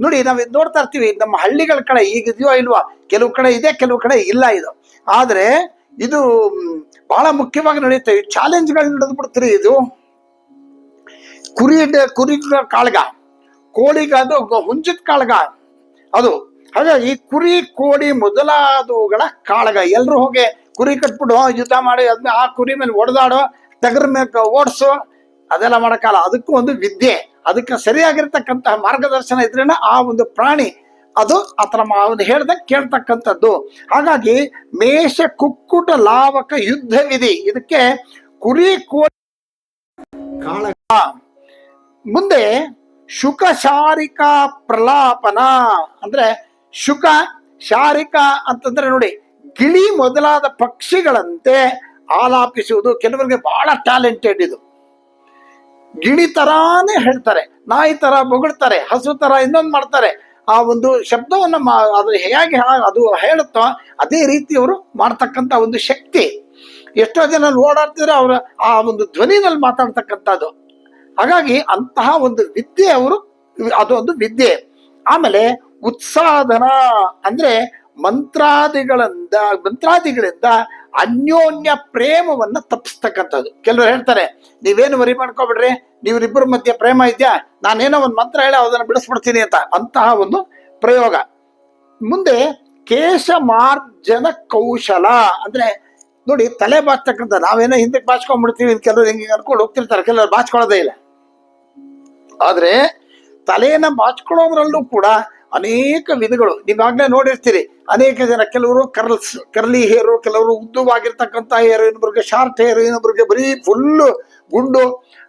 ನೋಡಿ ನಾವು ನೋಡ್ತಾ ಇರ್ತೀವಿ, ನಮ್ಮ ಹಳ್ಳಿಗಳ ಕಡೆ ಈಗಿದೆಯೋ ಇಲ್ವಾ, ಕೆಲವು ಕಡೆ ಇದೆ, ಕೆಲವು ಕಡೆ ಇಲ್ಲ ಇದು. ಆದ್ರೆ ಇದು ಬಹಳ ಮುಖ್ಯವಾಗಿ ನಡೆಯುತ್ತೆ. ಚಾಲೆಂಜ್ಗಳು ನಡೆದು ಬಿಡ್ತೀರಿ ಇದು. ಕುರಿ ಕುರಿ ಕಾಳ್ಗ. ಅದು ಹುಂಜದ ಕಾಳ್ಗ. ಅದು ಹಾಗಾಗಿ ಕುರಿ, ಕೋಳಿ ಮೊದಲಾದವುಗಳ ಕಾಳಗ. ಎಲ್ಲರೂ ಹೋಗಿ ಕುರಿ ಕಟ್ಬಿಡು ಯುದ್ಧ ಮಾಡಿ ಅದನ್ನ ಆ ಕುರಿ ಮೇಲೆ ಒಡೆದಾಡು ಟಗರ್ ಮೇಲೆ ಓಡಿಸು, ಅದೆಲ್ಲ ಮಾಡೋಕ್ಕಲ್ಲ ಅದಕ್ಕೂ ಒಂದು ವಿದ್ಯೆ. ಅದಕ್ಕೆ ಸರಿಯಾಗಿರ್ತಕ್ಕಂತಹ ಮಾರ್ಗದರ್ಶನ ಇದ್ರೇನೆ ಆ ಒಂದು ಪ್ರಾಣಿ. ಅದು ಆತರ ಅವನು ಹೇಳ್ದಂಗೆ ಕೇಳ್ತಕ್ಕಂಥದ್ದು. ಹಾಗಾಗಿ ಮೇಷ, ಕುಕ್ಕುಟ, ಲಾವಕ, ಯುದ್ಧ ವಿಧಿ. ಇದಕ್ಕೆ ಕುರಿ, ಕೋಳಿ, ಕಾಳಗ. ಮುಂದೆ ಶುಕ ಶಾರಿಕಾ ಪ್ರಲಾಪನ, ಅಂದ್ರೆ ಶುಕ ಶಾರಿಕ ಅಂತಂದ್ರೆ ನೋಡಿ, ಗಿಳಿ ಮೊದಲಾದ ಪಕ್ಷಿಗಳಂತೆ ಆಲಾಪಿಸುವುದು. ಕೆಲವರಿಗೆ ಬಹಳ ಟ್ಯಾಲೆಂಟೆಡ್ ಇದು. ಗಿಳಿ ತರಾನೇ ಹೇಳ್ತಾರೆ, ನಾಯಿ ತರ ಬೊಗಳ್ತಾರೆ, ಹಸು ತರ ಇನ್ನೊಂದು ಮಾಡ್ತಾರೆ. ಆ ಒಂದು ಶಬ್ದವನ್ನು ಮಾ- ಅದು ಹೇಗೆ ಅದು ಹೇಳುತ್ತೋ ಅದೇ ರೀತಿ ಅವರು ಮಾಡ್ತಕ್ಕಂತ ಒಂದು ಶಕ್ತಿ. ಎಷ್ಟೋ ಜನ ಓಡಾಡ್ತಿದ್ರೆ ಅವರ ಆ ಒಂದು ಧ್ವನಿನಲ್ಲಿ ಮಾತಾಡ್ತಕ್ಕಂಥದ್ದು. ಹಾಗಾಗಿ ಅಂತಹ ಒಂದು ವಿದ್ಯೆ ಅವರು, ಅದೊಂದು ವಿದ್ಯೆ. ಆಮೇಲೆ ಉತ್ಸಾಧನ ಅಂದ್ರೆ ಮಂತ್ರಾದಿಗಳಿಂದ ಮಂತ್ರಾದಿಗಳಿಂದ ಅನ್ಯೋನ್ಯ ಪ್ರೇಮವನ್ನ ತಪ್ಪಿಸ್ತಕ್ಕಂಥದ್ದು. ಕೆಲವರು ಹೇಳ್ತಾರೆ, ನೀವೇನು ವರಿ ಮಾಡ್ಕೊಬಿಡ್ರಿ? ನೀವ್ರಿಬ್ಬರ ಮಧ್ಯೆ ಪ್ರೇಮ ಇದೆಯಾ? ನಾನೇನೋ ಒಂದು ಮಂತ್ರ ಹೇಳಿ ಅದನ್ನ ಬಿಡಿಸ್ಬಿಡ್ತೀನಿ ಅಂತ. ಅಂತಹ ಒಂದು ಪ್ರಯೋಗ. ಮುಂದೆ ಕೇಶ ಮಾರ್ಜನ ಕೌಶಲ ಅಂದ್ರೆ, ನೋಡಿ ತಲೆ ಬಾಚ್ತಕ್ಕಂಥ ನಾವೇನೋ ಹಿಂದಕ್ಕೆ ಬಾಚ್ಕೊಂಡ್ಬಿಡ್ತೀವಿ ಕೆಲವರು ಹಿಂಗೆ ಅನ್ಕೊಂಡು ಹೋಗ್ತಿರ್ತಾರೆ. ಕೆಲವರು ಬಾಚ್ಕೊಳ್ಳೋದೇ ಇಲ್ಲ. ಆದ್ರೆ ತಲೆಯನ್ನ ಬಾಚ್ಕೊಳ್ಳೋದ್ರಲ್ಲೂ ಕೂಡ ಅನೇಕ ವಿಧಗಳು. ನೀವಾಗ್ಲೇ ನೋಡಿರ್ತೀರಿ, ಅನೇಕ ಜನ ಕೆಲವರು ಕರ್ಲ್ಸ್, ಕರ್ಲಿ ಹೇರು, ಕೆಲವರು ಉದ್ದವಾಗಿರ್ತಕ್ಕಂತ ಹೇರು ಇನ್ನೊಬ್ರಿಗೆ ಶಾರ್ಟ್ ಹೇರು ಇನ್ನೊಬ್ರಿಗೆ ಬರೀ ಫುಲ್ಲು ಗುಂಡು,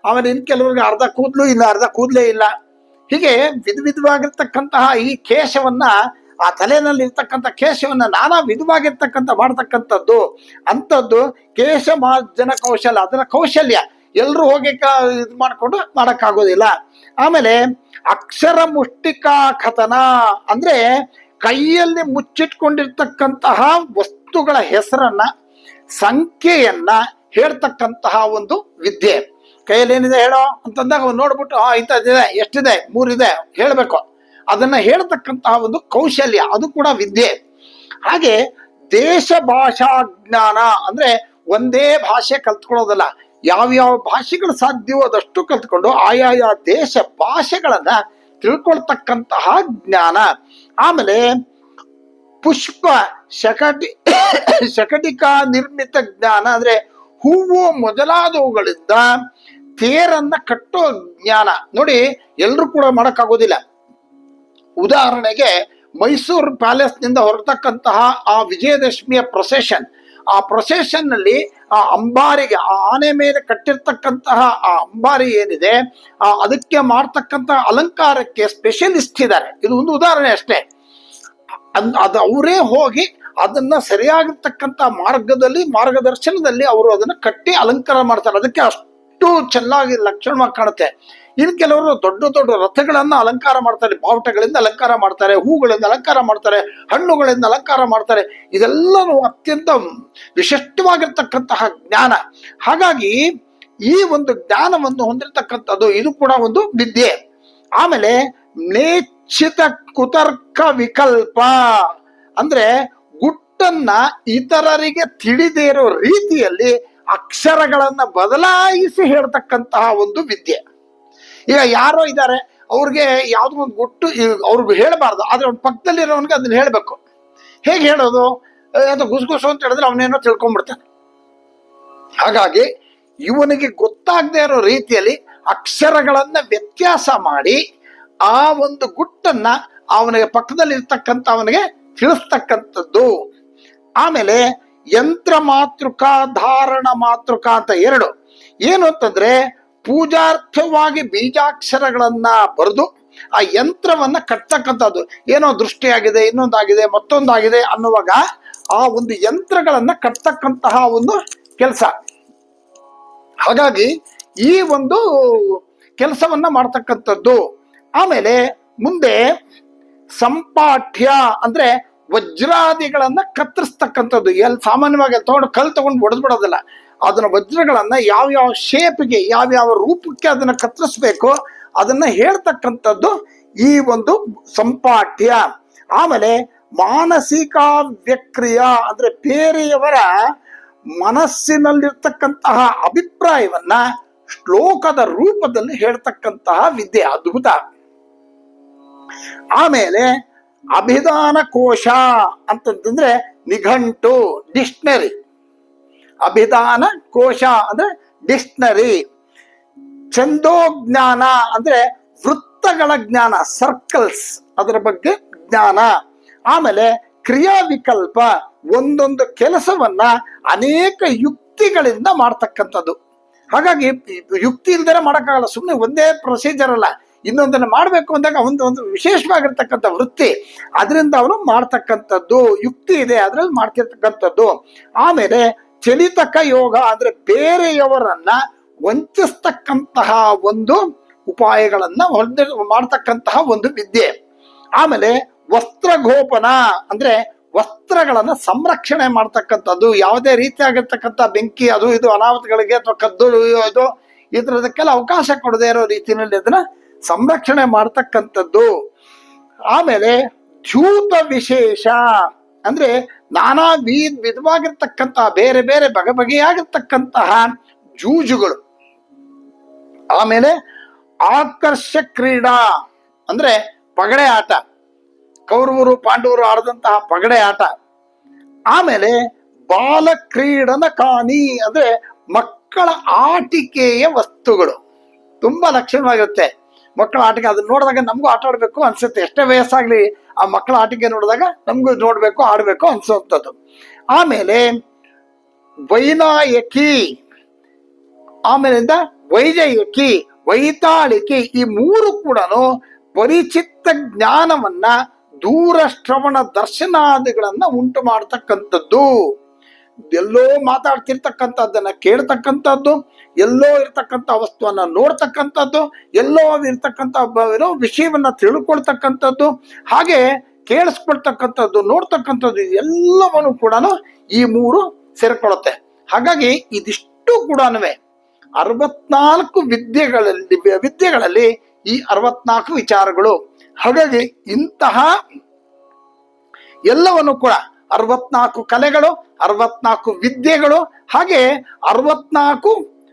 ಆಮೇಲೆ ಕೆಲವ್ರಿಗೆ ಅರ್ಧ ಕೂದಲು ಇಲ್ಲ ಅರ್ಧ ಕೂದಲೇ ಇಲ್ಲ. ಹೀಗೆ ವಿಧ ವಿಧವಾಗಿರ್ತಕ್ಕಂತಹ ಈ ಕೇಶವನ್ನ, ಆ ತಲೆಯಲ್ಲಿ ಇರ್ತಕ್ಕಂಥ ಕೇಶವನ್ನ ನಾನಾ ವಿಧವಾಗಿರ್ತಕ್ಕಂಥ ಮಾಡ್ತಕ್ಕಂಥದ್ದು, ಅಂಥದ್ದು ಕೇಶ ಮಾರ್ಜನ ಕೌಶಲ್ಯ ಅದರ ಕೌಶಲ್ಯ. ಎಲ್ಲರೂ ಹೋಗಿ ಇದು ಮಾಡಿಕೊಂಡು ಮಾಡೋಕ್ಕಾಗೋದಿಲ್ಲ. ಆಮೇಲೆ ಅಕ್ಷರ ಮುಷ್ಟಿಕಾ ಕಥನ ಅಂದ್ರೆ ಕೈಯಲ್ಲಿ ಮುಚ್ಚಿಟ್ಕೊಂಡಿರ್ತಕ್ಕಂತಹ ವಸ್ತುಗಳ ಹೆಸರನ್ನ, ಸಂಖ್ಯೆಯನ್ನ ಹೇಳ್ತಕ್ಕಂತಹ ಒಂದು ವಿದ್ಯೆ. ಕೈಯಲ್ಲಿ ಏನಿದೆ ಹೇಳೋ ಅಂತಂದಾಗ ಅವ್ನು ನೋಡ್ಬಿಟ್ಟು, ಆ, ಇಂಥದ್ದಿದೆ, ಎಷ್ಟಿದೆ, ಮೂರಿದೆ, ಹೇಳಬೇಕು. ಅದನ್ನ ಹೇಳ್ತಕ್ಕಂತಹ ಒಂದು ಕೌಶಲ್ಯ, ಅದು ಕೂಡ ವಿದ್ಯೆ. ಹಾಗೆ ದೇಶ ಭಾಷಾ ಜ್ಞಾನ ಅಂದ್ರೆ ಒಂದೇ ಭಾಷೆ ಕಲ್ತ್ಕೊಳ್ಳೋದಲ್ಲ ಯಾವ್ಯಾವ ಭಾಷೆಗಳು ಸಾಧ್ಯವೋ ಅದಷ್ಟು ಕಲ್ತ್ಕೊಂಡು ಆಯಾಯ ದೇಶ ಭಾಷೆಗಳನ್ನ ತಿಳ್ಕೊಳ್ತಕ್ಕಂತಹ ಜ್ಞಾನ. ಆಮೇಲೆ ಪುಷ್ಪ ಶಕಟಿ, ಶಕಟಿಕಾ ನಿರ್ಮಿತ ಜ್ಞಾನ ಅಂದ್ರೆ ಹೂವು ಮೊದಲಾದವುಗಳಿಂದ ತೇರನ್ನ ಕಟ್ಟೋ ಜ್ಞಾನ. ನೋಡಿ ಎಲ್ಲರೂ ಕೂಡ ಮಾಡೋಕ್ಕಾಗೋದಿಲ್ಲ. ಉದಾಹರಣೆಗೆ ಮೈಸೂರು ಪ್ಯಾಲೇಸ್ನಿಂದ ಹೊರತಕ್ಕಂತಹ ಆ ವಿಜಯದಶಮಿಯ ಪ್ರೊಸೆಷನ್ ಆ ಪ್ರೊಸೆಷನ್ನಲ್ಲಿ ಆ ಅಂಬಾರಿಗೆ, ಆ ಆನೆ ಮೇಲೆ ಕಟ್ಟಿರ್ತಕ್ಕಂತಹ ಆ ಅಂಬಾರಿ ಏನಿದೆ, ಆ ಅದಕ್ಕೆ ಮಾಡ್ತಕ್ಕಂತಹ ಅಲಂಕಾರಕ್ಕೆ ಸ್ಪೆಷಲಿಸ್ಟ್ ಇದ್ದಾರೆ. ಇದು ಒಂದು ಉದಾಹರಣೆ ಅಷ್ಟೇ. ಅದ್- ಅದು ಅವರೇ ಹೋಗಿ ಅದನ್ನ ಸರಿಯಾಗಿರ್ತಕ್ಕಂಥ ಮಾರ್ಗದಲ್ಲಿ, ಮಾರ್ಗದರ್ಶನದಲ್ಲಿ ಅವರು ಅದನ್ನ ಕಟ್ಟಿ ಅಲಂಕಾರ ಮಾಡ್ತಾರೆ. ಅದಕ್ಕೆ ಅಷ್ಟು ಚೆನ್ನಾಗಿ ಲಕ್ಷಣವಾಗಿ ಕಾಣುತ್ತೆ. ಇನ್ನು ಕೆಲವರು ದೊಡ್ಡ ದೊಡ್ಡ ರಥಗಳನ್ನ ಅಲಂಕಾರ ಮಾಡ್ತಾರೆ, ಬಾವುಟಗಳಿಂದ ಅಲಂಕಾರ ಮಾಡ್ತಾರೆ, ಹೂಗಳಿಂದ ಅಲಂಕಾರ ಮಾಡ್ತಾರೆ, ಹಣ್ಣುಗಳಿಂದ ಅಲಂಕಾರ ಮಾಡ್ತಾರೆ. ಇದೆಲ್ಲವೂ ಅತ್ಯಂತ ವಿಶಿಷ್ಟವಾಗಿರ್ತಕ್ಕಂತಹ ಜ್ಞಾನ. ಹಾಗಾಗಿ ಈ ಒಂದು ಜ್ಞಾನವನ್ನು ಹೊಂದಿರತಕ್ಕಂಥದ್ದು ಇದು ಕೂಡ ಒಂದು ವಿದ್ಯೆ. ಆಮೇಲೆ ನೇಚಿತ ಕುತರ್ಕ ವಿಕಲ್ಪ. ಅಂದ್ರೆ ಗುಟ್ಟನ್ನ ಇತರರಿಗೆ ತಿಳಿದೇ ಇರೋ ರೀತಿಯಲ್ಲಿ ಅಕ್ಷರಗಳನ್ನ ಬದಲಾಯಿಸಿ ಹೇಳ್ತಕ್ಕಂತಹ ಒಂದು ವಿದ್ಯೆ. ಈಗ ಯಾರೋ ಇದ್ದಾರೆ, ಅವ್ರಿಗೆ ಯಾವುದೋ ಒಂದು ಗುಟ್ಟು ಅವ್ರಿಗೆ ಹೇಳಬಾರ್ದು, ಆದ್ರೆ ಅವ್ನ ಪಕ್ಕದಲ್ಲಿರೋನ್ಗೆ ಅದನ್ನ ಹೇಳ್ಬೇಕು. ಹೇಗೆ ಹೇಳೋದು? ಅದು ಗುಸುಗುಸು ಅಂತ ಹೇಳಿದ್ರೆ ಅವನೇನೋ ತಿಳ್ಕೊಂಡ್ಬಿಡ್ತಾನೆ. ಹಾಗಾಗಿ ಇವನಿಗೆ ಗೊತ್ತಾಗದೇ ಇರೋ ರೀತಿಯಲ್ಲಿ ಅಕ್ಷರಗಳನ್ನ ವ್ಯತ್ಯಾಸ ಮಾಡಿ ಆ ಒಂದು ಗುಟ್ಟನ್ನ ಅವನಿಗೆ ಪಕ್ಕದಲ್ಲಿ ಇರ್ತಕ್ಕಂಥ ಅವನಿಗೆ ತಿಳಿಸ್ತಕ್ಕಂಥದ್ದು. ಆಮೇಲೆ ಯಂತ್ರ ಮಾತೃಕ, ಧಾರಣ ಮಾತೃಕ ಅಂತ ಎರಡು. ಏನು ಅಂತಂದ್ರೆ ಪೂಜಾರ್ಥವಾಗಿ ಬೀಜಾಕ್ಷರಗಳನ್ನ ಬರೆದು ಆ ಯಂತ್ರವನ್ನ ಕಟ್ತಕ್ಕಂಥದ್ದು. ಏನೋ ದೃಷ್ಟಿಯಾಗಿದೆ, ಇನ್ನೊಂದಾಗಿದೆ, ಮತ್ತೊಂದಾಗಿದೆ ಅನ್ನುವಾಗ ಆ ಒಂದು ಯಂತ್ರಗಳನ್ನ ಕಟ್ತಕ್ಕಂತಹ ಒಂದು ಕೆಲಸ. ಹಾಗಾಗಿ ಈ ಒಂದು ಕೆಲಸವನ್ನ ಮಾಡ್ತಕ್ಕಂಥದ್ದು. ಆಮೇಲೆ ಮುಂದೆ ಸಂಪಾಠ್ಯ ಅಂದ್ರೆ ವಜ್ರಾದಿಗಳನ್ನ ಕತ್ತರಿಸ್ತಕ್ಕಂಥದ್ದು. ಎಲ್ಲಿ ಸಾಮಾನ್ಯವಾಗಿ ತಗೊಂಡು ಕಲ್ ತಗೊಂಡು ಹೊಡೆದ್ಬಿಡೋದಿಲ್ಲ. ಅದನ್ನ ವಜ್ರಗಳನ್ನ ಯಾವ ಯಾವ ಶೇಪ್ಗೆ ಯಾವ ಯಾವ ರೂಪಕ್ಕೆ ಅದನ್ನ ಕತ್ತರಿಸ್ಬೇಕು ಅದನ್ನ ಹೇಳ್ತಕ್ಕಂಥದ್ದು ಈ ಒಂದು ಸಂಪಾಠ್ಯ. ಆಮೇಲೆ ಮಾನಸಿಕ ವ್ಯಕ್ರಿಯ ಅಂದ್ರೆ ಬೇರೆಯವರ ಮನಸ್ಸಿನಲ್ಲಿರ್ತಕ್ಕಂತಹ ಅಭಿಪ್ರಾಯವನ್ನ ಶ್ಲೋಕದ ರೂಪದಲ್ಲಿ ಹೇಳ್ತಕ್ಕಂತಹ ವಿದ್ಯೆ, ಅದ್ಭುತ. ಆಮೇಲೆ ಅಭಿಧಾನ ಕೋಶ ಅಂತಂದ್ರೆ ನಿಘಂಟು, ಡಿಕ್ಷನರಿ. ಅಭಿಧಾನ ಕೋಶ ಅಂದ್ರೆ ಡಿಕ್ಷನರಿ ಛಂದೋಜ್ಞಾನ ಅಂದ್ರೆ ವೃತ್ತಗಳ ಜ್ಞಾನ ಸರ್ಕಲ್ಸ್ ಅದರ ಬಗ್ಗೆ ಜ್ಞಾನ. ಆಮೇಲೆ ಕ್ರಿಯಾ ವಿಕಲ್ಪ ಒಂದೊಂದು ಕೆಲಸವನ್ನ ಅನೇಕ ಯುಕ್ತಿಗಳಿಂದ ಮಾಡ್ತಕ್ಕಂಥದ್ದು. ಹಾಗಾಗಿ ಯುಕ್ತಿ ಇಲ್ದೇ ಮಾಡೋಕ್ಕಾಗಲ್ಲ ಸುಮ್ಮನೆ ಒಂದೇ ಪ್ರೊಸೀಜರ್ ಅಲ್ಲ. ಇನ್ನೊಂದನ್ನು ಮಾಡಬೇಕು ಅಂದಾಗ ಒಂದು ಒಂದು ವಿಶೇಷವಾಗಿರ್ತಕ್ಕಂಥ ವೃತ್ತಿ. ಅದರಿಂದ ಅವನು ಮಾಡ್ತಕ್ಕಂಥದ್ದು, ಯುಕ್ತಿ ಇದೆ ಅದರಲ್ಲಿ ಮಾಡ್ತಿರ್ತಕ್ಕಂಥದ್ದು. ಆಮೇಲೆ ಚಲಿತಕ ಯೋಗ ಅಂದ್ರೆ ಬೇರೆಯವರನ್ನ ವಂಚಿಸ್ತಕ್ಕಂತಹ ಒಂದು ಉಪಾಯಗಳನ್ನ ಮಾಡ್ತಕ್ಕಂತಹ ಒಂದು ವಿದ್ಯೆ. ಆಮೇಲೆ ವಸ್ತ್ರಗೋಪನ ಅಂದ್ರೆ ವಸ್ತ್ರಗಳನ್ನ ಸಂರಕ್ಷಣೆ ಮಾಡ್ತಕ್ಕಂಥದ್ದು, ಯಾವುದೇ ರೀತಿಯಾಗಿರ್ತಕ್ಕಂಥ ಬೆಂಕಿ, ಅದು ಇದು ಅನಾಹುತಗಳಿಗೆ ಅಥವಾ ಕದ್ದು ಇದು ಇದ್ರದಕ್ಕೆಲ್ಲ ಅವಕಾಶ ಕೊಡದೇ ಇರೋ ರೀತಿಯಲ್ಲಿ ಅದನ್ನ ಸಂರಕ್ಷಣೆ ಮಾಡ್ತಕ್ಕಂಥದ್ದು. ಆಮೇಲೆ ದ್ಯೂತ ವಿಶೇಷ ಅಂದ್ರೆ ನಾನಾ ವಿಧ ವಿಧವಾಗಿರ್ತಕ್ಕಂತಹ ಬೇರೆ ಬೇರೆ ಬಗೆ ಬಗೆಯಾಗಿರ್ತಕ್ಕಂತಹ ಜೂಜುಗಳು. ಆಮೇಲೆ ಆಕರ್ಷ ಕ್ರೀಡಾ ಅಂದ್ರೆ ಪಗಡೆ ಆಟ. ಕೌರವರು, ಪಾಂಡವರು ಆಡದಂತಹ ಪಗಡೆ ಆಟ. ಆಮೇಲೆ ಬಾಲ ಕ್ರೀಡನ ಕಾಣಿ ಅಂದ್ರೆ ಮಕ್ಕಳ ಆಟಿಕೆಯ ವಸ್ತುಗಳು. ತುಂಬಾ ಲಕ್ಷಣವಾಗಿರುತ್ತೆ. ಮಕ್ಕಳ ಆಟಿಕೆ, ಅದನ್ನ ನೋಡಿದಾಗ ನಮಗೂ ಆಟ ಆಡ್ಬೇಕು ಅನ್ಸುತ್ತೆ. ಎಷ್ಟೇ ವಯಸ್ಸಾಗ್ಲಿ ಆ ಮಕ್ಕಳ ಆಟಿಕೆ ನೋಡಿದಾಗ ನಮಗೂ ನೋಡಬೇಕು, ಆಡಬೇಕು ಅನ್ಸುವಂಥದ್ದು ಆಮೇಲೆ ವೈನಾಯಕಿ, ಆಮೇಲಿಂದ ವೈಜಯಕಿ, ವೈತಾಳಿಕಿ ಈ ಮೂರು ಕೂಡ ಪರಿಚಿತ್ತ ಜ್ಞಾನವನ್ನ ದೂರ ಶ್ರವಣ ದರ್ಶನಾದಿಗಳನ್ನ ಉಂಟು ಮಾಡತಕ್ಕಂಥದ್ದು. ಎಲ್ಲೋ ಮಾತಾಡ್ತಿರ್ತಕ್ಕಂಥದ್ದನ್ನ ಕೇಳ್ತಕ್ಕಂಥದ್ದು, ಎಲ್ಲೋ ಇರ್ತಕ್ಕಂಥ ವಸ್ತುವನ್ನ ನೋಡ್ತಕ್ಕಂಥದ್ದು, ಎಲ್ಲೋ ಇರ್ತಕ್ಕಂಥ ಏನೋ ವಿಷಯವನ್ನ ತಿಳ್ಕೊಳ್ತಕ್ಕಂಥದ್ದು, ಹಾಗೆ ಕೇಳಿಸ್ಕೊಳ್ತಕ್ಕಂಥದ್ದು, ನೋಡ್ತಕ್ಕಂಥದ್ದು ಎಲ್ಲವನ್ನು ಕೂಡ ಈ ಮೂರು ಸೇರ್ಕೊಳ್ಳುತ್ತೆ. ಹಾಗಾಗಿ ಇದಿಷ್ಟು ಕೂಡ ಅರವತ್ನಾಲ್ಕು ವಿದ್ಯೆಗಳಲ್ಲಿ ವಿದ್ಯೆಗಳಲ್ಲಿ ಈ ಅರವತ್ನಾಲ್ಕು ವಿಚಾರಗಳು. ಹಾಗಾಗಿ ಇಂತಹ ಎಲ್ಲವನ್ನು ಕೂಡ ಅರವತ್ನಾಲ್ಕು ಕಲೆಗಳು, ಅರವತ್ನಾಲ್ಕು ವಿದ್ಯೆಗಳು, ಹಾಗೆ ಅರವತ್ನಾಲ್ಕು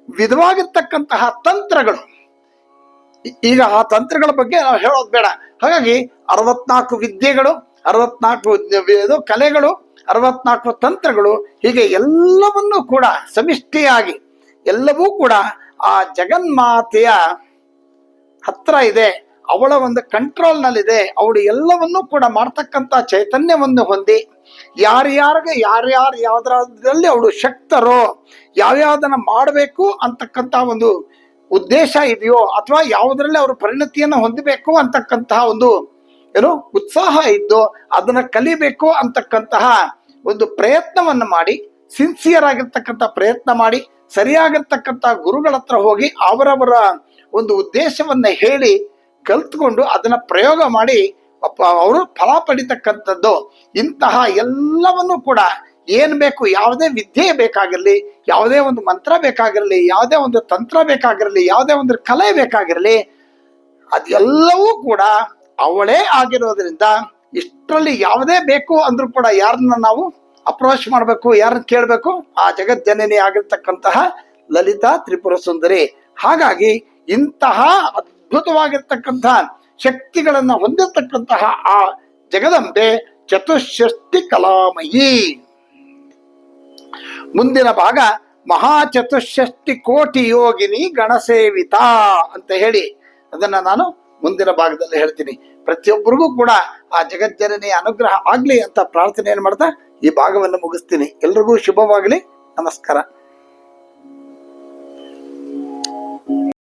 ವಿಧವಾಗಿರ್ತಕ್ಕಂತಹ ತಂತ್ರಗಳು. ಈಗ ಆ ತಂತ್ರಗಳ ಬಗ್ಗೆ ನಾವು ಹೇಳೋದು ಬೇಡ. ಹಾಗಾಗಿ ಅರವತ್ನಾಲ್ಕು ವಿದ್ಯೆಗಳು, ಅರವತ್ನಾಲ್ಕು ಇದು ಕಲೆಗಳು, ಅರವತ್ನಾಲ್ಕು ತಂತ್ರಗಳು, ಹೀಗೆ ಎಲ್ಲವನ್ನೂ ಕೂಡ ಸಮಿಷ್ಟಿಯಾಗಿ ಎಲ್ಲವೂ ಕೂಡ ಆ ಜಗನ್ಮಾತೆಯ ಹತ್ರ ಇದೆ. ಅವಳ ಒಂದು ಕಂಟ್ರೋಲ್ನಲ್ಲಿದೆ ಅವಳು ಎಲ್ಲವನ್ನೂ ಕೂಡ ಮಾಡ್ತಕ್ಕಂಥ ಚೈತನ್ಯವನ್ನು ಹೊಂದಿ ಯಾರ್ಯಾರಿಗೆ ಯಾರ್ಯಾರು ಯಾವ್ದ್ರಲ್ಲಿ ಅವಳು ಶಕ್ತರೋ, ಯಾವ್ಯಾವ್ದನ್ನ ಮಾಡಬೇಕು ಅಂತಕ್ಕಂಥ ಒಂದು ಉದ್ದೇಶ ಇದೆಯೋ ಅಥವಾ ಯಾವುದರಲ್ಲಿ ಅವರು ಪರಿಣತಿಯನ್ನು ಹೊಂದಬೇಕು ಅಂತಕ್ಕಂತಹ ಒಂದು, ಏನು, ಉತ್ಸಾಹ ಇದ್ದು, ಅದನ್ನ ಕಲಿಬೇಕು ಅಂತಕ್ಕಂತಹ ಒಂದು ಪ್ರಯತ್ನವನ್ನು ಮಾಡಿ ಸಿನ್ಸಿಯರ್ ಆಗಿರ್ತಕ್ಕಂಥ ಪ್ರಯತ್ನ ಮಾಡಿ, ಸರಿಯಾಗಿರ್ತಕ್ಕಂಥ ಗುರುಗಳ ಹತ್ರ ಹೋಗಿ ಅವರವರ ಒಂದು ಉದ್ದೇಶವನ್ನ ಹೇಳಿ ಕಲ್ತ್ಕೊಂಡು ಅದನ್ನ ಪ್ರಯೋಗ ಮಾಡಿ ಅವರು ಫಲ ಪಡಿತಕ್ಕಂಥದ್ದು ಇಂತಹ ಎಲ್ಲವನ್ನು ಕೂಡ ಏನ್ ಬೇಕು, ಯಾವುದೇ ವಿದ್ಯೆ ಬೇಕಾಗಿರಲಿ, ಯಾವುದೇ ಒಂದು ಮಂತ್ರ ಬೇಕಾಗಿರಲಿ, ಯಾವುದೇ ಒಂದು ತಂತ್ರ ಬೇಕಾಗಿರಲಿ, ಯಾವುದೇ ಒಂದು ಕಲೆ ಬೇಕಾಗಿರಲಿ, ಅದೆಲ್ಲವೂ ಕೂಡ ಅವಳೇ ಆಗಿರೋದ್ರಿಂದ ಇಷ್ಟರಲ್ಲಿ ಯಾವುದೇ ಬೇಕು ಅಂದ್ರೂ ಕೂಡ ಯಾರನ್ನ ನಾವು ಅಪ್ರೋಚ್ ಮಾಡಬೇಕು, ಯಾರನ್ನ ಕೇಳಬೇಕು, ಆ ಜಗಜ್ಜನನಿ ಆಗಿರ್ತಕ್ಕಂತಹ ಲಲಿತಾ ತ್ರಿಪುರ ಸುಂದರಿ ಹಾಗಾಗಿ ಇಂತಹ ಅದ್ಭುತವಾಗಿರ್ತಕ್ಕಂತಹ ಶಕ್ತಿಗಳನ್ನ ಹೊಂದಿರತಕ್ಕಂತಹ ಆ ಜಗದಂಬೆ ಚತುಷ್ಷಷ್ಟಿ ಕಲಾಮಯಿ. ಮುಂದಿನ ಭಾಗ ಮಹಾಚತುಷ್ಷಷ್ಟಿ ಕೋಟಿ ಯೋಗಿನಿ ಗಣಸೇವಿತಾ ಅಂತ ಹೇಳಿ. ಅದನ್ನ ನಾನು ಮುಂದಿನ ಭಾಗದಲ್ಲಿ ಹೇಳ್ತೀನಿ. ಪ್ರತಿಯೊಬ್ಬರಿಗೂ ಕೂಡ ಆ ಜಗಜ್ಜನನಿಯ ಅನುಗ್ರಹ ಆಗ್ಲಿ ಅಂತ ಪ್ರಾರ್ಥನೆಯನ್ನು ಮಾಡ್ತಾ ಈ ಭಾಗವನ್ನು ಮುಗಿಸ್ತೀನಿ. ಎಲ್ರಿಗೂ ಶುಭವಾಗಲಿ. ನಮಸ್ಕಾರ.